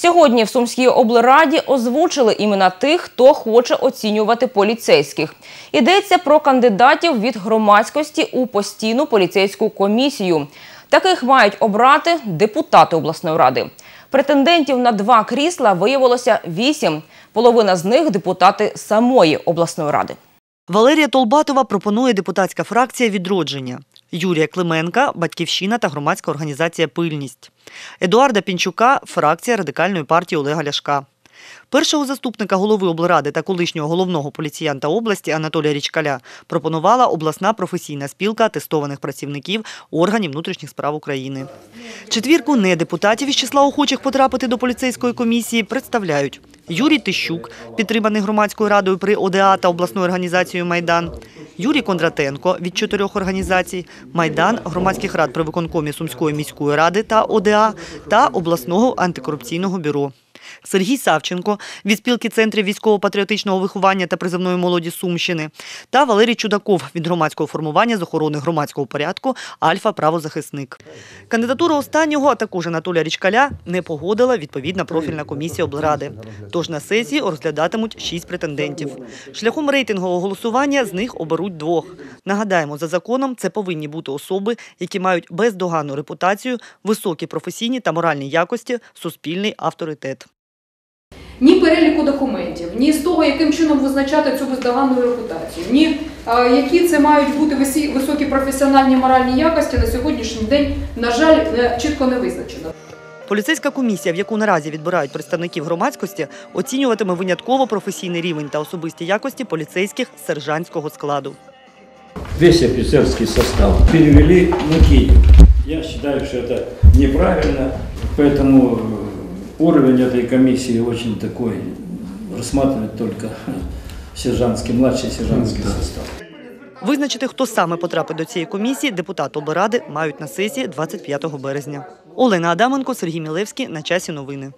Сьогодні в Сумській облраді озвучили імена тих, хто хоче оцінювати поліцейських. Йдеться про кандидатів від громадськості у постійну поліцейську комісію. Таких мають обрати депутати обласної ради. Претендентів на два крісла виявилося вісім. Половина з них депутати самої обласної ради. Валерія Толбатова пропонує депутатська фракція «Відродження». Юрія Клименка – «Батьківщина» та громадська організація «Пильність». Едуарда Пінчука – фракція Радикальної партії Олега Ляшка. Першого заступника голови облради та колишнього головного поліціянта області Анатолія Річкаля пропонувала обласна професійна спілка атестованих працівників органів внутрішніх справ України. Четвірку недепутатів із числа охочих потрапити до поліцейської комісії представляють Юрій Тищук, підтриманий громадською радою при ОДА та обласною організацією «Майдан», Юрій Кондратенко від чотирьох організацій, Майдан, громадських рад при виконкомі Сумської міської ради та ОДА та обласного антикорупційного бюро. Сергій Савченко від спілки центрів військово-патріотичного виховання та призовної молоді Сумщини та Валерій Чудаков від громадського формування з охорони громадського порядку Альфа Правозахисник. Кандидатуру останнього, а також Анатолія Річкаля, не погодила відповідна профільна комісія облради. Тож на сесії розглядатимуть шість претендентів. Шляхом рейтингового голосування з них оберуть двох. Нагадаємо, за законом це повинні бути особи, які мають бездоганну репутацію, високі професійні та моральні якості, суспільний авторитет ні переліку документів, ні з того, яким чином визначати цю бездоганну репутацію, ні а, які це мають бути висі- високі професіональні моральні якості на сьогоднішній день, на жаль, не- чітко не визначено. Поліцейська комісія, в яку наразі відбирають представників громадськості, оцінюватиме винятково професійний рівень та особисті якості поліцейських сержантського складу. весь офицерский состав перевели на Киев. Я считаю, что это неправильно, поэтому э, уровень этой комиссии очень такой, рассматривать только сержантский, младший сержантский состав. Визначити, хто саме потрапить до цієї комісії, депутат облради мають на сесії 25 березня. Олена Адаменко, Сергій Мілевський. На часі новини.